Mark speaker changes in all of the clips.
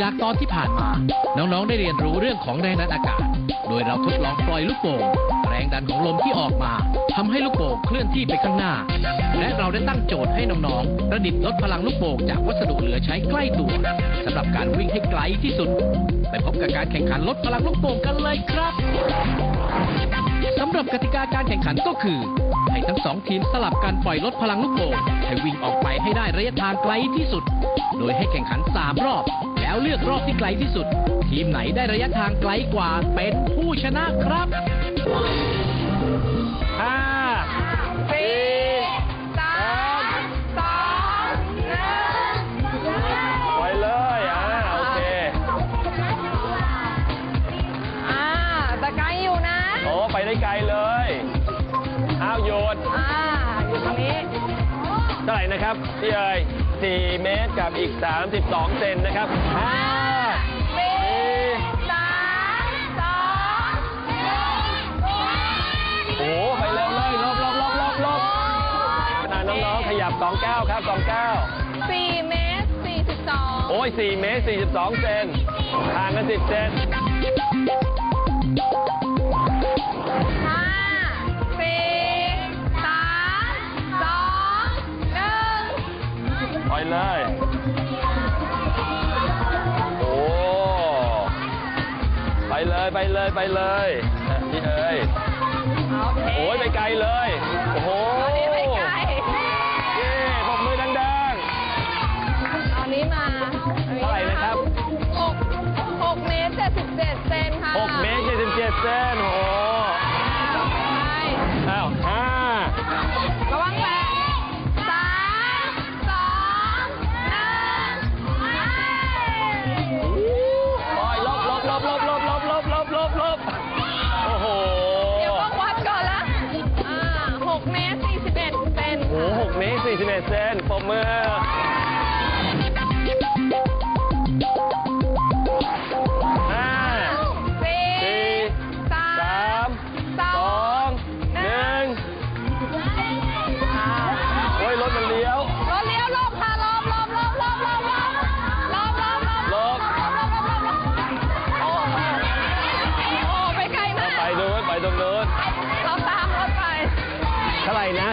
Speaker 1: จากตอนที่ผ่านมา น้องๆ ได้เรียนรู้เรื่องของแรงดันอากาศ โดยเราทดลองปล่อยลูกโป่งแรงดันของลมที่ออกมาทำให้ลูกโป่งเคลื่อนที่ไปข้างหน้า และเราได้ตั้งโจทย์ให้น้องๆประดิษฐ์ลดพลังลูกโป่งจากวัสดุเหลือใช้ใกล้ตัวสำหรับการวิ่งให้ไกลที่สุด ไปพบกับการแข่งขันลดพลังลูกโป่งกันเลยครับสำหรับกติกาการแข่งขันก็คือ ให้ทั้งสองทีมสลับกันปล่อยลดพลังลูกโป่งให้วิ่งออกไปให้ได้ระยะทางไกลที่สุด โดยให้แข่งขัน 3 รอบ แล้วเลือกรอบที่ไกลที่สุด ทีมไหนได้ระยะทางไกลกว่าเป็นผู้ชนะครับ
Speaker 2: ห้าสี่สามสองหนึ่งไปเลยอ่าโอเค
Speaker 3: อ่าแต่ไกลอยู่นะ
Speaker 2: โอ้ไปได้ไกลเลยอ้าวหยุด
Speaker 3: อ่าอยู่ตรงนี้
Speaker 2: เท่าไหร่นะครับพี่เอ๋ย 4 เมตรกับอีก 32 เซนนะครับห้าสี่
Speaker 3: สามสองหนึ่ง
Speaker 2: โอ้โหไปเร็วเลยลบลบลบลบลบขนาดน้องๆขยับสองเก้าครับสองเก้า
Speaker 3: สี่เมตรสี่สิบสอง
Speaker 2: โอ้ย 4 เมตร 42 เซนห่างกัน 10 เซน
Speaker 3: ห้
Speaker 2: โอ้ไปเลยไปเลยไปเลยอะพี่เอ๋ย
Speaker 3: โอเค
Speaker 2: โอ้ยไปไกลเลย 41 เซนปมมื
Speaker 3: อ
Speaker 2: ร่นะ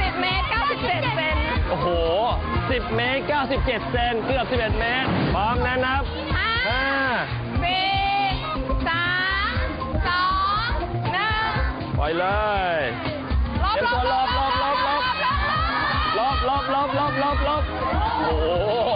Speaker 3: สิบเมตรเก้าสิบเจ็ดเซน
Speaker 2: โอ้โห 10 เมตร 97 เซนเกือบ 11 เมตร พร้อมนะนับ
Speaker 3: ห้า
Speaker 2: ห้า
Speaker 3: สี่สามสองหนึ่ง
Speaker 2: ปล่อยเลย
Speaker 3: ลบ
Speaker 2: เตรียม
Speaker 3: ล
Speaker 2: ตัว
Speaker 3: บ
Speaker 2: ลบลบลบลบลบลบลบลบลบโอ้โห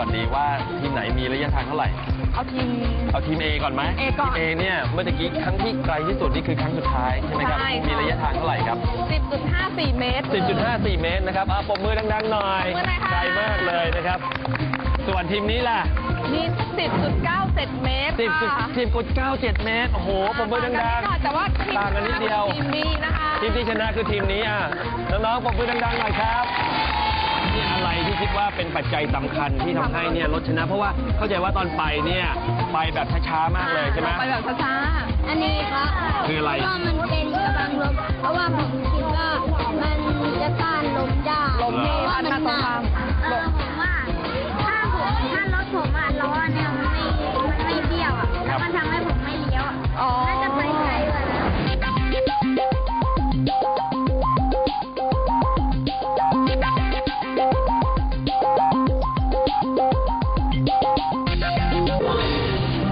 Speaker 2: กาศทีมไหนก่อนดีว่าทีมไหนมีระยะทางเท่าไหร่
Speaker 3: เอาทีม
Speaker 2: เอาทีม A ก่อนไหม
Speaker 3: A ก่อน
Speaker 2: ทีม A เนี่ยเมื่อตะกี้ครั้งที่ไกลที่สุดนี่คือครั้งสุดท้ายใช่ไหมครับ
Speaker 3: ใช่ค่ะ
Speaker 2: มีระยะทางเท่าไหร่ครับ
Speaker 3: สิบจุดห้าสี่เมตร
Speaker 2: 10.54 เมตรนะครับอะปรบมือดังๆหน่อย
Speaker 3: ปรบมือหน่อยค่ะ
Speaker 2: ไกลมากเลยนะครับ ส่วนทีมนี้ล่ะ
Speaker 3: มีสิบจุดเก้าเจ็ดเมตร
Speaker 2: 10
Speaker 3: ค่ะ
Speaker 2: 10.97 เมตร โอ้โหปรบมือดัง
Speaker 3: ต่ากันนิดหน่อยแต่ว่าทีม
Speaker 2: ต่างกันนิดเดียว
Speaker 3: ทีมนี้นะคะ
Speaker 2: ๆทีมที่ชนะคือทีมนี้อะ น้องๆปรบมือดังๆหน่อยครับ นี่อะไรที่คิดว่าเป็นปัจจัยสำคัญที่ทำให้เนี่ยรถชนะ เพราะว่าเข้าใจว่าตอนไปเนี่ยไปแบบช้าๆมากเลยใช่ไหม
Speaker 3: ไปแบบช้าๆ
Speaker 4: อันนี้ครับ
Speaker 2: คืออะไร
Speaker 4: ก็มันเป็นบางลมเพราะว่าผมคิดว่ามัน